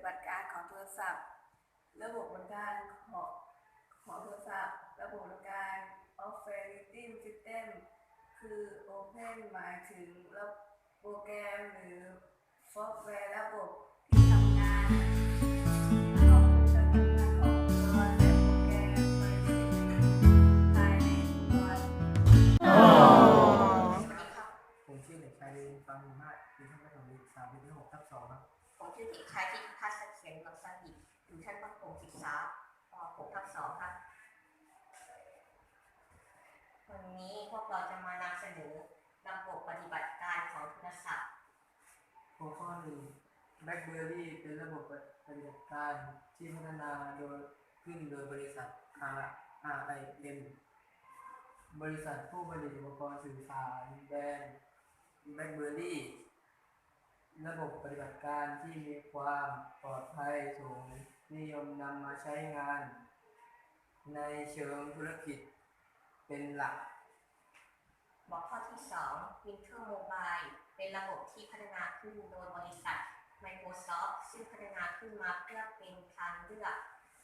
ระบบการของโทรศัพท์ ระบบบริการของของโทรศัพท์ ระบบบริการ operating system คือ open หมายถึงระบบโปรแกรมหรือซอฟต์แวร์ระบบที่ทำงานของการทำงานของและโปรแกรมบริษัทภายในตัวผมชื่อเด็กชายเรียนฟังมากปีชั้นประถมศึกษาปีที่หกทับสองครับ ผมชื่อเด็กชายที่พัฒเสถียรลักษณดิตอยู่ชั้นประถมศึกษาป .6 ทับ2ครับวันนี้พวกเราจะมานำเสนอระบบปฏิบัติการของโทรศัพท์หัวข้อหนึ่ง BlackBerry เป็นระบบปฏิบัติการที่พัฒนาโดยขึ้นโดยบริษัท RIM บริษัทผู้ผลิตอุปกรณ์สื่อสารแบรนด์ BlackBerry ระบบปฏิบัติการที่มีความปลอดภัยสูงนิยมนำมาใช้งาน ในเชิงธุรกิจเป็นหลัก หัวข้อที่ 2 Winter Mobile เป็นระบบที่พัฒนาขึ้นโดยบริษัท Microsoft ซึ่งพัฒนาขึ้นมาเพื่อเป็นทางเลือก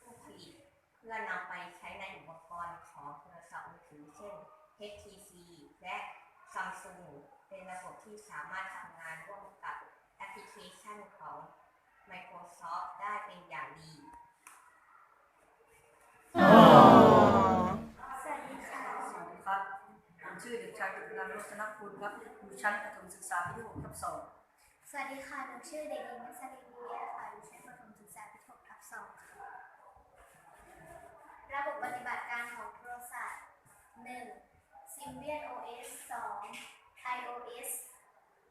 ผู้ผลิต เพื่อนำไปใช้ในอุปกรณ์ของโทรศัพท์มือถือเช่น HTC และ Samsung เป็นระบบที่สามารถทำงานร่วมกับ ลิเคชันของ Microsoft ได้เป็นอย่างดี สวัสดีค่ะ สวัสดีครับ ผมชื่อเด็กชายกฤษณันท์รัตนคุณครับอยู่ชั้นประถมศึกษาปีที่6ทับ2สวัสดีค่ะ หนูชื่อเด็กหญิงนัสลินเดียค่ะอยู่ชั้นประถมศึกษาปีที่6ทับ2ค่ะ ระบบปฏิบัติการของโทรศัพท์ 1. Symbian OS 2. iOS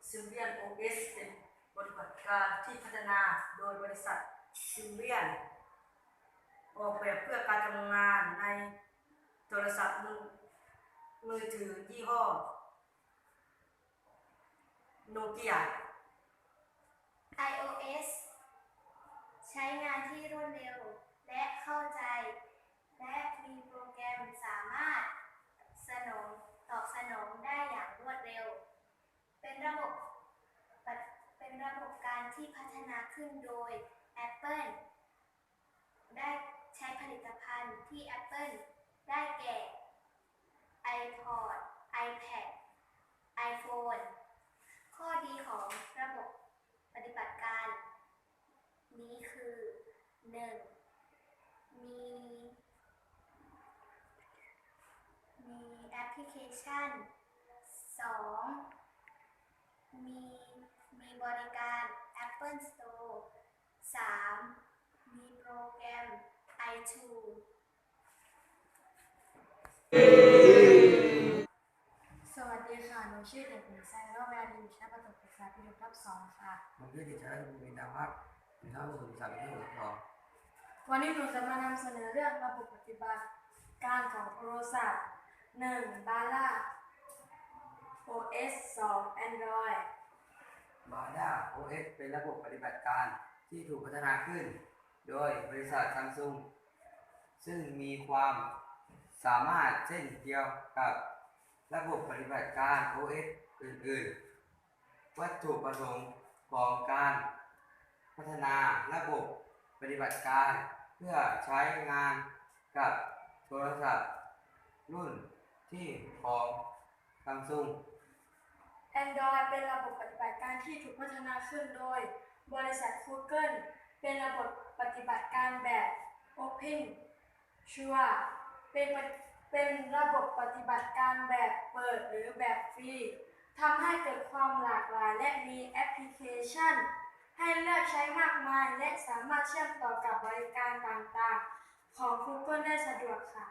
ซิมเบียน OS เป็นปฏิบัติการ ที่พัฒนาโดยบริษัทซิมเบียน ออกแบบเพื่อการทำงานในโทรศัพท์มือถือยี่ห้อโนเกีย iOS ใช้งานที่รวดเร็วและเข้าใจ และมีโปรแกรมารถสนองตอบสนองได้อย่างรวดเร็ว เป็นระบบปฏิเป็นระบบการ ที่พัฒนาขึ้นโดย Apple ได้ใช้ผลิตภัณฑ์ที่ Apple ได้แก่ iPod iPad iPhone ข้อดีของระบบปฏิบัติการ นี้คือ 1. มี มีแอปพลิเคชัน 2. มีมีบริการ Apple Store 3. มีโปรแกรม iTunes สวัสดีค่ะ หนูชื่อเด็กหญิงไซโรแวร์ดีอยู่ชั้นประถมศึกษาปีหกทับสองค่ะ ผมชื่อเด็กชายรัตนบุญดาพักอยู่ชั้นประถมศึกษาปีที่หกทับสองวันนี้หนูจะมานำเสนอเรื่องระบบปฏิบัติการของโทรศัพท์ 1. บาร่า OS 2 Android บาด้า OS เป็นระบบปฏิบัติการที่ถูกพัฒนาขึ้น โดยบริษัทซัมซุงซึ่งมีความสามารถเช่นเดียวกับระบบปฏิบัติการ OS อื่น ๆ วัตถุประสงค์ของการพัฒนาระบบปฏิบัติการเพื่อใช้งานกับโทรศัพท์รุ่นที่ของซัมซุง Android เป็นระบบปฏิบัติการที่ถูกพัฒนาขึ้นโดย บริษัท Google เป็นระบบปฏิบัติการแบบ Open Sure เป็นเป็นระบบปฏิบัติการแบบเปิดหรือแบบฟรีทำให้เกิดความหลากหลายและมีแอปพลิเคชัน ให้เลือกใช้มากมายและสามารถเชื่อมต่อกับบริการต่างๆ ของ Google ได้สะดวกค่ะ